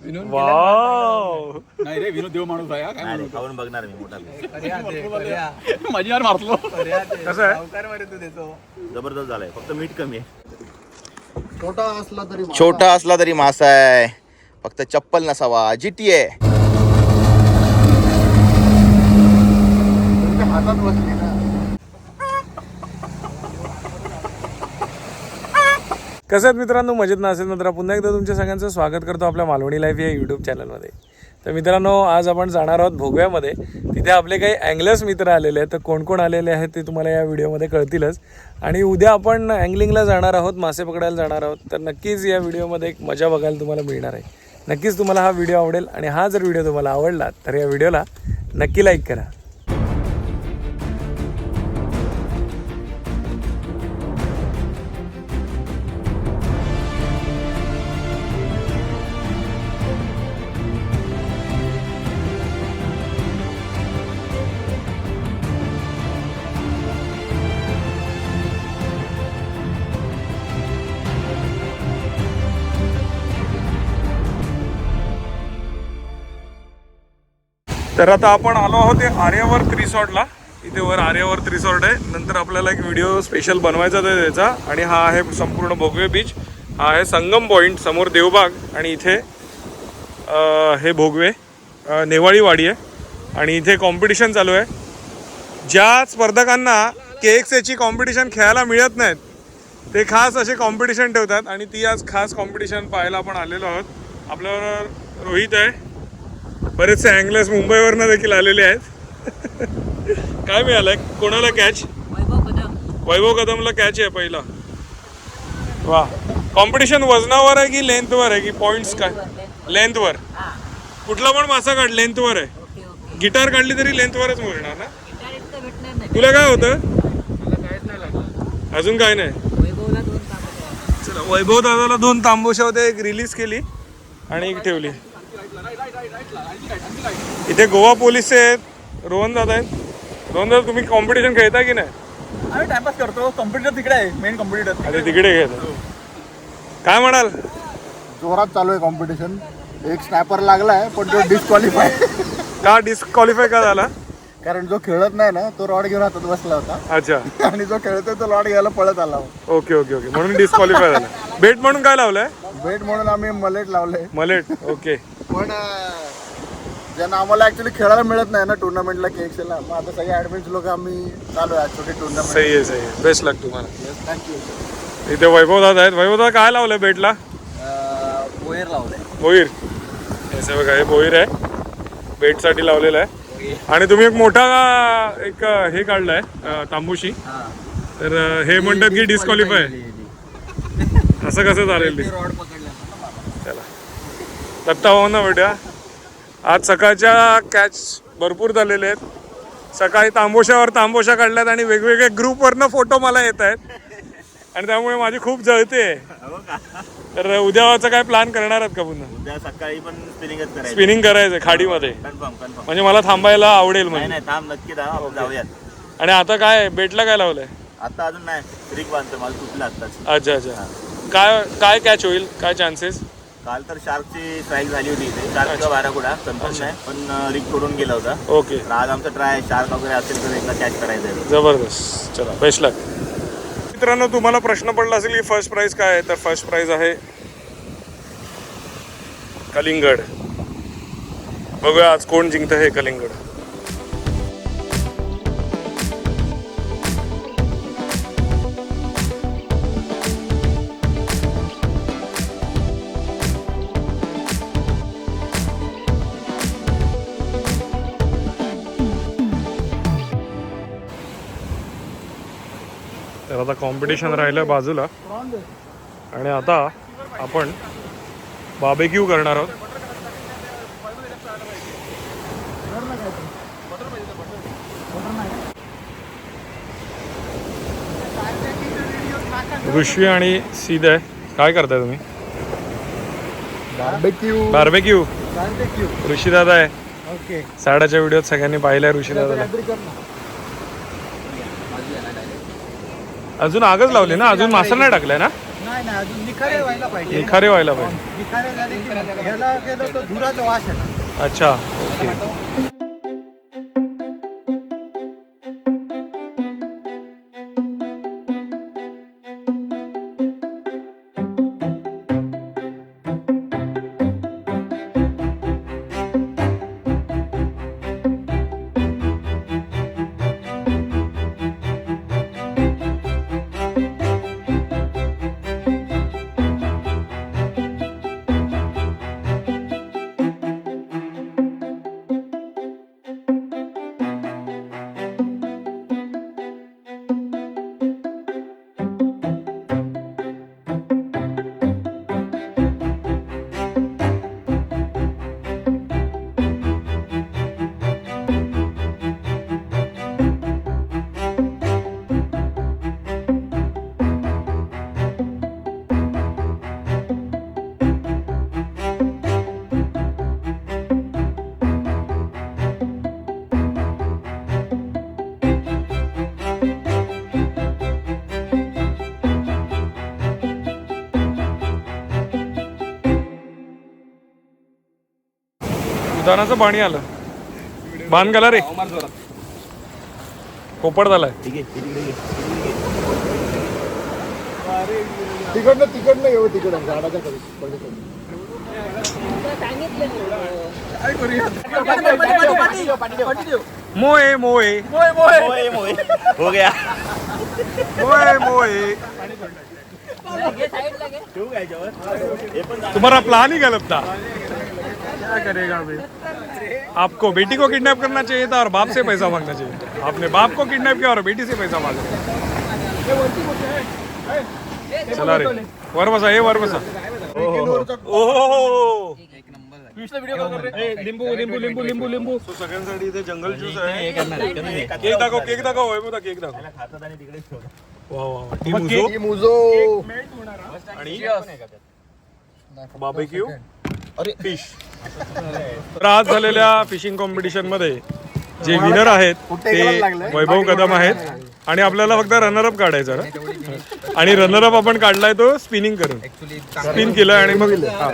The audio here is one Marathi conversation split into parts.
वाव नाही रे विनोद देव माणूस आहे हा, काय नाही रे, खाऊन बघणार मी मोठा? माझी यार कसं आहे? जबरदस्त झालाय फक्त मीठ कमी आहे. छोटा असला तरी छोटा असला तरी मासा आहे. फक्त चप्पल नसावा जीटी आहे. हातात बसली कसं आहेत मित्रांनो? मजेत नसेल मित्र पुन्हा एकदा तुमच्या सगळ्यांचं स्वागत करतो आपल्या मालवणी लाईफ या यूट्यूब चॅनलमध्ये तर मित्रांनो आज आपण जाणार आहोत भोगव्यामध्ये तिथे आपले काही अँगलर्स मित्र आलेले आहेत. तर कोण कोण आलेले आहेत ते तुम्हाला या व्हिडिओमध्ये कळतीलच. आणि उद्या आपण अँगलिंगला जाणार आहोत मासे पकडायला जाणार आहोत. तर नक्कीच या व्हिडिओमध्ये एक मजा बघायला तुम्हाला मिळणार आहे. नक्कीच तुम्हाला हा व्हिडिओ आवडेल. आणि हा जर व्हिडिओ तुम्हाला आवडला तर या व्हिडिओला नक्की लाईक करा. तर आता आपण आलो आहोत ते आर्यावर्त रिसॉर्टला. इथे वर आर्यावर्त रिसॉर्ट आहे. नंतर आपल्याला एक व्हिडिओ स्पेशल बनवायचा आहे त्याचा. आणि हा आहे संपूर्ण भोगवे बीच हा आहे संगम पॉईंट समोर देवबाग आणि इथे हे भोगवे नेवाळीवाडी नेवाळी आहे. आणि इथे कॉम्पिटिशन चालू आहे. ज्या स्पर्धकांना केक्स याची कॉम्पिटिशन खेळायला मिळत नाहीत ते खास असे कॉम्पिटिशन ठेवतात. आणि ती आज खास कॉम्पिटिशन पाहायला आपण आलेलो आहोत. आपल्याबरोबर रोहित आहे. बरेचसे अँगलर्स मुंबईवरनं देखील आलेले आहेत. काय मिळालंय? कोणाला कॅच वैभव कदमला कॅच आहे पहिला. वा कॉम्पिटिशन वजनावर आहे की लेंथवर आहे? की पॉईंट्स काय? लेंथवर कुठला पण मासा काढ लेंथवर आहे. गिटार काढली तरी लेंथवरच मिळणार ना? तुला काय होतं? अजून काय नाही. चला वैभव दादाला दोन तांबूशा होते एक रिलीज केली आणि एक ठेवली. इथे गोवा पोलीस आहेत रोहन दादा आहेत. रोहन दादा तुम्ही कॉम्पिटिशन खेळता की नाही? आम्ही टाइमपास करतो. कॉम्प्युटर तिकडे आहे मेन कॉम्प्युटर अरे तिकडे खेळता काय म्हणाल? जोरात चालू आहे कॉम्पिटिशन एक स्नॅपर लागलाय पण तो डिस्क्वालिफाय का डिस्क्वालिफाय का झाला? कारण जो खेळत नाही ना तो रॉड घेऊन हातात बसला होता. अच्छा. आणि जो खेळतोय तो रॉड घ्यायला पळत आला. Okay okay okay. म्हणून डिस्क्वालिफाय झाला. बेट म्हणून काय लावलंय? वेट म्हणून आम्ही मलेट लावले मलेट ओके. पण ज्यांना आम्हाला ऍक्च्युली खेळायला मिळत नाही ना टुर्नामेंटला केक्स ला मग आता सगळे ऍडमिन्स लोक आम्ही चालू आहे छोटी टुर्नामेंट सही आहे सही आहे. बेस्ट लक तुम्हाला. थँक्यू इथे वैभव दादा आहेत. वैभव दादा काय लावलंय बेटला? पोयर लावलाय. बोईर. असं बघा हे बोईर आहे. बेटसाठी लावलेलं आहे. आणि तुम्ही एक मोठा एक हे काढलाय तांबूशी. तर हे म्हणतात की डिस्क्वालिफाय असं कसं चालेल ते? रॉड चला. दत्ता भाऊंना भेटूया. आज सकाळच्या कॅच भरपूर झालेले आहेत. सकाळी तांबोशावर तांबोशा काढल्यात आणि वेगवेगळे ग्रुपवरनं फोटो मला येत आहेत. आणि त्यामुळे माझी खूप जळते. तर उद्याचं काय प्लॅन करणार आहात का पुन्हा? उद्या सकाळी पण करायचं. स्पिनिंग करायचं खाडीमध्ये. कन्फर्म कन्फर्म म्हणजे मला थांबायला आवडेल नाही म्हणजे. नाही थांब नक्की थांब आपण जाऊयात. आणि आता काय बेटला काय लावलंय? आता अजून नाही रिक बांधतो मला तुटलं आत्ताच. अच्छा अच्छा. काय काय कॅच होईल? काय चान्सेस काल तर शार्कची स्ट्राईक झाली होती इथे. शार्क किंवा बाराकुडा कन्फर्म नाही पण रिक तोडून गेला होता. ओके. तर आज आमचा ट्राय शार्क वगैरे असेल तर एकदा कॅच करायचा आहे. जबरदस्त. चला बेस्ट लक मित्रांनो तुम्हाला प्रश्न पडला असेल की फर्स्ट प्राइज काय आहे तर फर्स्ट प्राइज आहे कलिंगड. बघूया आज कोण जिंकतं हे कलिंगड. आता कॉम्पिटिशन राहिलं बाजूला. आणि आता आपण बाबेक्यू करणार आहोत. ऋषी आणि सीद आहे काय करताय तुम्ही? बार्बेक्यू बार्बेक्यू बार्बेक्यू ऋषी दादा आहे. ओके साडाच्या व्हिडिओत सगळ्यांनी पाहिलाय ऋषी दादाला अजून आगच लावली ना? अजून मासा नाही टाकलाय ना? नाही नाही अजून निखारे व्हायला पाहिजे. निखारे व्हायला पाहिजे. निखारे झाले की ह्याला गेलो तर धुराचा वास येणार. अच्छा ओके. उदानाचं पाणी आलं. बांध गेला रे. पोपट झालाय. तिकडनं तिकडनं येऊ तिकडं. झाडाच्या खाली पलीकडनं. मोये मोये मोये मोये हो गया. मोये मोये हे पण तुम्हारा प्लान ही गलत था क्या करेगा भाई आपको बेटी को किडनैप करना चाहिए था और बाप से पैसा मांगना चाहिए आपने बाप को किडनैप किया और बेटी से पैसा मांगा। चला रे। वर बसा ये वर बसा ओहो लिंबू लिंबू लिंबू लिंबू लिंबू। सगळ्यांसाठी इथे जंगल ज्यूस आहे केक दाखव केक दाखव केक दाखव वा वा ही फ़िश तर आज झालेल्या फिशिंग कॉम्पिटिशनमध्ये जे विनर आहेत ते वैभव कदम आहेत. आणि आपल्याला फक्त रनरअप काढायचा ना? आणि रनरअप आपण काढलाय तो स्पिनिंग करून. स्पिन केलंय आणि मग हा.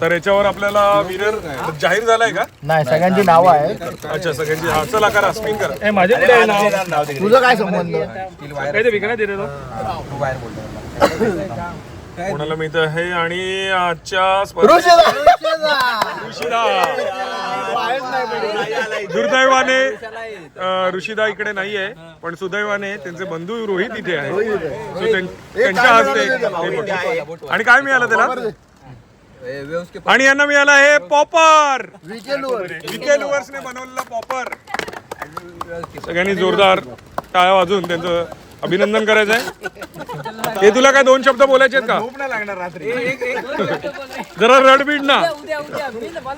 तर याच्यावर आपल्याला विनर जाहीर झालाय का? नाही सगळ्यांची नावं आहेत. अच्छा सगळ्यांची हा चला करा स्पिन करा. माझे नाव? तिकडे तुझं काय संबंध? काय ते विकण्यात येते कोणाला मिळत आहे? आणि आजच्या स्पर्धेत ऋषिदा! दुर्दैवाने अं, ऋषिदा इकडे नाही आहे पण सुदैवाने त्यांचे बंधू रोहित इथे आहे. So, त्यां- त्यांच्या हस्ते हे बघ. आणि काय मिळालं त्याला? आणि यांना मिळालं आहे पॉपर! विके लुवर्सने बनवलेलं पॉपर. सगळ्यांनी जोरदार टाळ्या वाजून त्यांचं अभिनंदन करायचं आहे हे तुला काय दोन शब्द बोलायचे आहेत का? जरा रडबीड ना.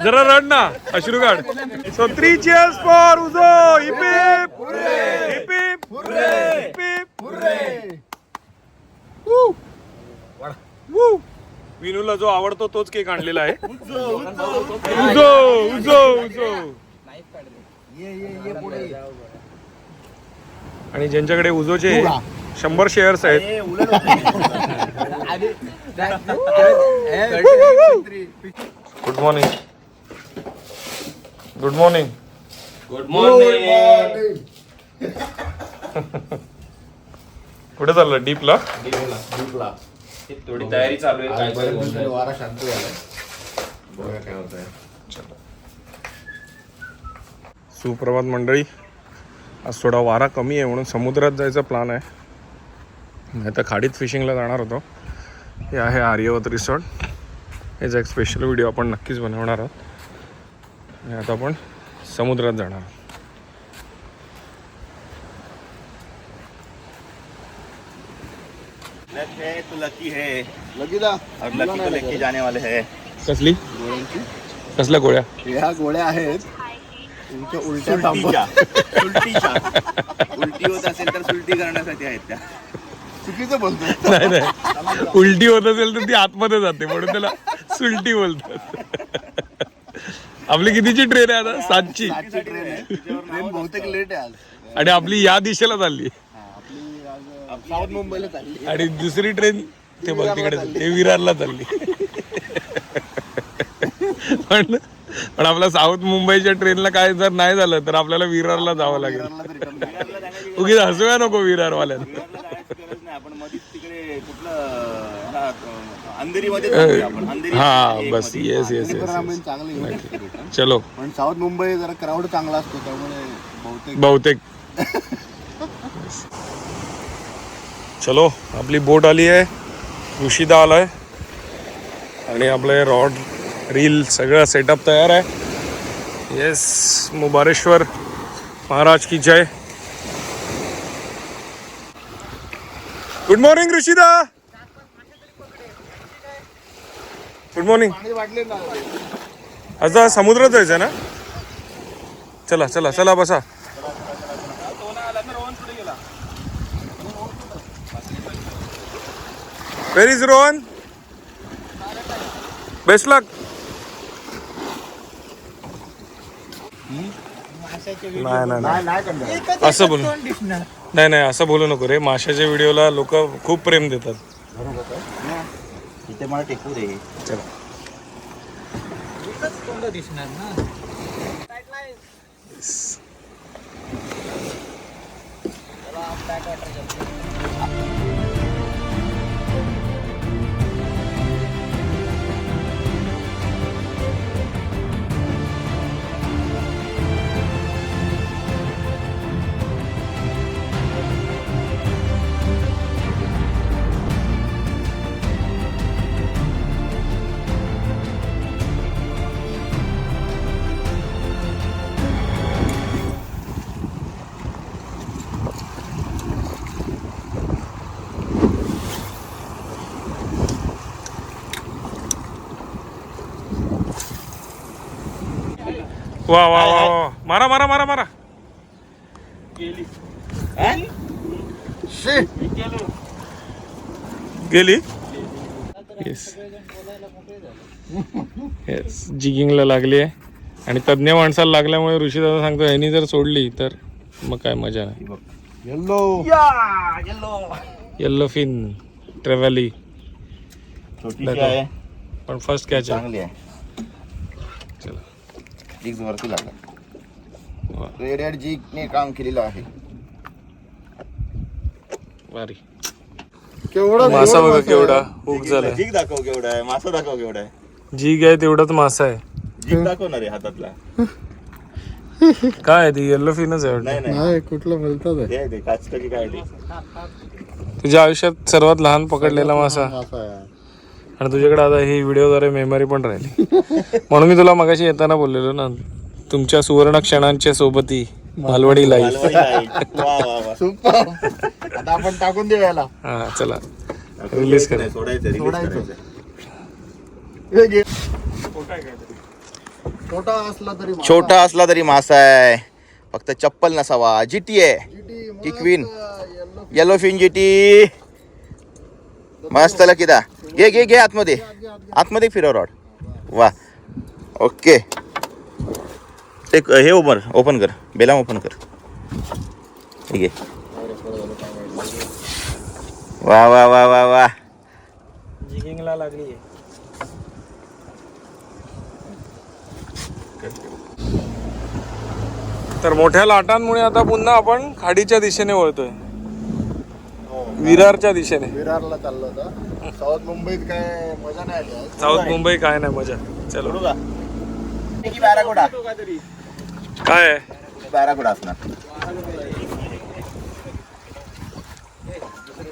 जरा रड ना अश्रू काढ सो थ्री चेअर्स फॉर उजो Woo! विनूला जो आवडतो तोच केक आणलेला आहे. उजो उजो उजो आणि ज्यांच्याकडे उजोचे शंभर शेअर्स आहेत. हे उलट गुड मॉर्निंग गुड मॉर्निंग कुठे चाललं डीपला थोडी तयारी चालू आहे. वारा शांत झालाय. बघा काय होत आहे सुप्रभात मंडळी. आज थोडा वारा कमी आहे म्हणून समुद्रात जायचा प्लान आहे. नाही तर खाडीत फिशिंगला जाणार होतो. हे आहे आर्यवत रिसॉर्ट याचा एक स्पेशल व्हिडिओ आपण नक्कीच बनवणार आहोत. आणि आता आपण समुद्रात जाणार आहोत. लक है तो लकी है। और लकी को लेके जाने वाले हैं। कसली? कसल्या गोळ्या? ह्या गोळ्या आहेत. तुमच्या उलट्या सुलटीच्या सुलटीच्या उलटी होत असेल तर सुलटी करण्यासाठी आहेत त्या. चुकीचं बोलतोय. नाही नाही. उलटी होत असेल तर ती आतमध्ये जाते म्हणून त्याला सुलटी बोलतात. आपली कितीची ट्रेन आहे आता? सातची. आजची ट्रेन आहे. ट्रेन बहुतेक लेट आहे आज. आणि आपली या दिशेला चालली. साऊथ मुंबईला चालली. आणि दुसरी ट्रेन ते बघ तिकडे ते विरारला चालली. पण पण आपल्या साऊथ मुंबईच्या ट्रेनला काय जर नाही झालं तर आपल्याला विरारला जावं लागेल. उगीच हसूया नको अंधेरी हा बस. Yes yes yes. चलो. पण साऊथ मुंबई जरा क्राऊड चांगला असतो त्यामुळे बहुतेक बहुतेक. चलो आपली बोट आली आहे. ऋषिदा आलाय. आणि आपले रॉड रील सगळं सेटअप तयार आहे. येस मुबारेश्वर महाराज की जय. गुड मॉर्निंग ऋषिदा गुड मॉर्निंग आज समुद्रात जायचं ना? चला चला चला बसा. Where is Rohan best luck नाही नाही नाही. असं बोल. नाही नाही असं बोलू नको रे. माशाच्या व्हिडिओला लोक खूप प्रेम देतात. इथे मला टेकू दे. चला. दिसणार ना. वा वा वा वा. मारा मारा मारा मारा. गेली? येस येस जिगिंगला लागली आहे. आणि तज्ज्ञ माणसाला लागल्यामुळे ऋषी दादा सांगतो यांनी जर सोडली तर मग काय मजा नाही. येल्लो येल्लो फिन ट्रेव्हली पण फर्स्ट कॅच आहे. चांगली आहे. चला. जिग्स वरती लागला. वा, रेड जिगने काम केलेलं आहे. भारी. केवढा मासा बघा केवढा हुक झालाय. जीग दाखव केवढा आहे मासा दाखव केवढा आहे. जीग आहे तेवढाच मासा आहे. जीग दाखवणार आहे हातातला. काय आहे ती? येल्लो फिनच आहे वाटतं. नाही कुठलं बोलतात ते आहे ते काचका की काय ते? तुझ्या आयुष्यात सर्वात लहान पकडलेला मासा आहे. आणि तुझ्याकडे आता ही व्हिडिओद्वारे मेमरी पण राहिली. म्हणून मी तुला मगाशी येताना बोललेलो ना तुमच्या सुवर्ण क्षणांच्या सोबती मालवणी लाईफ मालवणी light. वा वा वा. सुपर आता आपण टाकून देऊ याला. हा चला. रिलीज करा. छोटा असला तरी मासा. छोटा असला तरी मासा आहे. फक्त चप्पल नसावा. जीटी आहे GT मस्त, टी क्वीन येलो फिन जीटी मस्त लकीदा घे घे घे आतमध्ये. आतमध्ये फिरव रॉड. वा. ओके. एक हे ओपन ओपन कर. बेलाम ओपन कर. ठीक आहे वा वा वा वा वा. जिगिंगला लागली तर मोठ्या लाटांमुळे आता पुन्हा आपण खाडीच्या दिशेने वळतोय. विरारच्या दिशेने. विरारला चाललो होता. साऊथ मुंबईत काय मजा नाही आली. साऊथ मुंबई काय नाही मजा. चलो. का? बॅराकुडा काय? आहे बॅराकुडा असणार.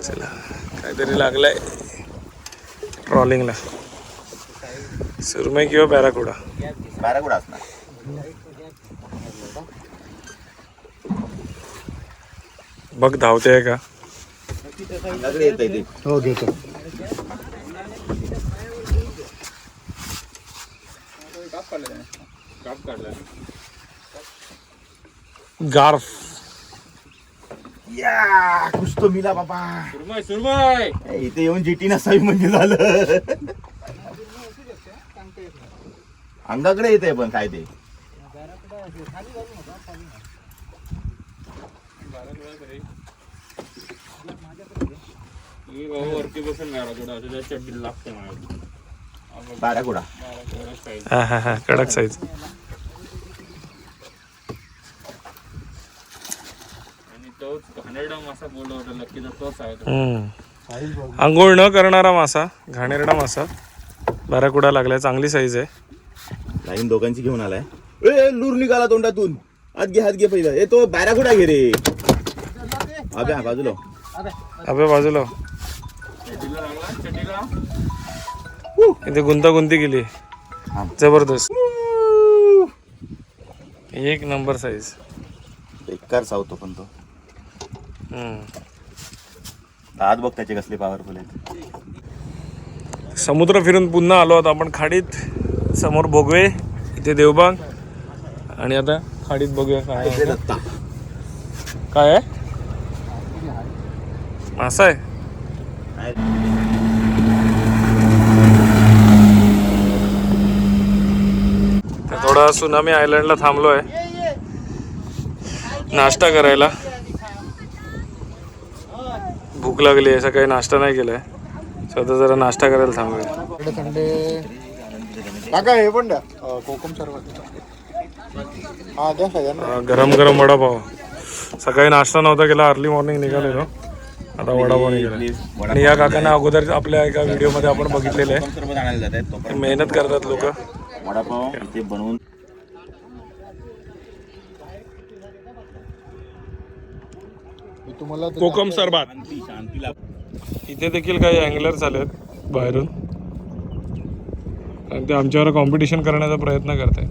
चला काहीतरी लागलंय. ट्रॉलिंगला. सुरमई किंवा पॅराकुडा बॅराकुडा असणार. बघ धावते आहे का? सगळे येत ते. हो घेतो. गार्फ. या कुछ तो मिला बाबा. सुरमई ए, इथे येऊन जीटी नसावी म्हणजे झालं. अंगाकडे येते पण काय ते. वरती बसून बाराकुडा असं चड्डी लागते मला बाराकुडा हा हा हा कडक साईज तोच घाणेरडा मासा बोलला होता लकीचा तोच आहे तो. आंघोळ न करणारा मासा घाणेरडा मासा बाराकुडा लागलाय चांगली साईज आहे. लाईन दोघांची घेऊन आलाय. ए लूर निघाला तोंडातून. हात घे हात घे पहिला. ए तो बाराकुडा घे रे. अबे हा बाजूला अबे बाजूला चड्डीला लागला चड्डीला. इथे गुंतागुंती केली. जबरदस्त. एक नंबर साईज बेकार सावतो पण तो. हात बघ त्याचे कसले पॉवरफुल आहेत. समुद्र फिरून पुन्हा आलो आहोत आपण खाडीत. समोर भोगवे इथे देवबाग. आणि आता खाडीत बघूया काय आहे. काय आहे? मासा आहे. थोडा सुनामी आयलंडला थांबलोय. नाश्ता करायला. भूक लागली आहे सकाळी नाश्ता नाही केलाय. स्वतः जरा नाश्ता करायला थांबलोय थंडे काका हे पण द्या. अं, कोकम सरबत. हा द्या सगळ्यांना. अं, गरम गरम वडापाव. सकाळी नाश्ता नव्हता केला अर्ली मॉर्निंग निघालेलो आता वडापाव निघाला. आणि या काकांना अगोदर आपल्या एका व्हिडिओमध्ये आपण बघितलेलं आहे. सरबत आणायला जात आहेत ते मेहनत करतात लोक. वडापाव इथे बनवून तुम्हाला ते कोकम सरबात. शांती शांती लाभ इथे देखील काही अँगलर्स आलेत बाहेरून. आणि ते आमच्यावर कॉम्पिटिशन करण्याचा प्रयत्न करताय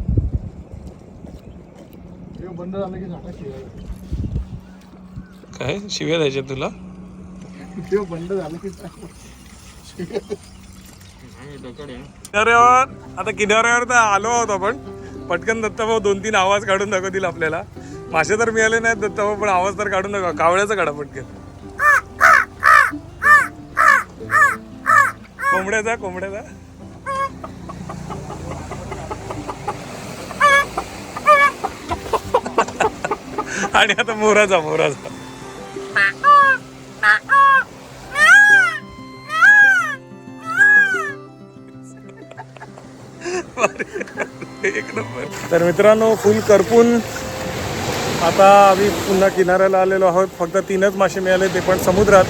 हे बंद झालं की झालं शिवाय. काय? शिव्या द्यायच्या तुला? ते बंद झालं की किनाऱ्यावर आता किनाऱ्यावर तर आलो आहोत आपण. पटकन दत्ताभाऊ दोन तीन आवाज काढून दाखवतील आपल्याला. मासे तर मिळाले नाहीत दत्ताभाऊ पण आवाज तर काढून नका. कावळ्याचा काढा पटकन कोंबड्याचा कोंबड्याचा. आणि आता मोराचा मोराचा. एक नंबर. तर मित्रांनो फुल करपून आता आम्ही पुन्हा किनाऱ्याला आलेलो आहोत. फक्त तीनच मासे मिळाले ते पण समुद्रात.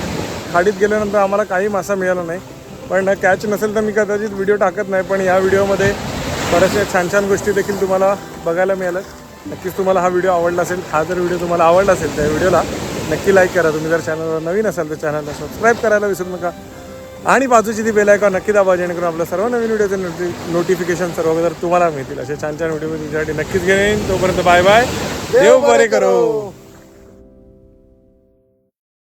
खाडीत गेल्यानंतर आम्हाला काही मासा मिळाला नाही. पण कॅच नसेल तर मी कदाचित व्हिडिओ टाकत नाही पण या व्हिडिओमध्ये बऱ्याचशा छान छान गोष्टी देखील तुम्हाला बघायला मिळाल्या नक्कीच तुम्हाला हा व्हिडिओ आवडला असेल. हा जर व्हिडिओ तुम्हाला आवडला असेल त्या व्हिडिओला नक्की लाईक करा. तुम्ही जर चॅनलवर नवीन असाल तर चॅनलला सबस्क्राईब करायला विसरू नका. आणि बाजूची ती बेल आयकॉन नक्की दाबा जेणेकरून आपल्या सर्व नवीन व्हिडिओचे नोटि नोटिफिकेशन सर्व जर तुम्हाला मिळतील. असे छान छान व्हिडिओ तुमच्यासाठी नक्कीच घेईन. तोपर्यंत बाय बाय. देव बरे करो.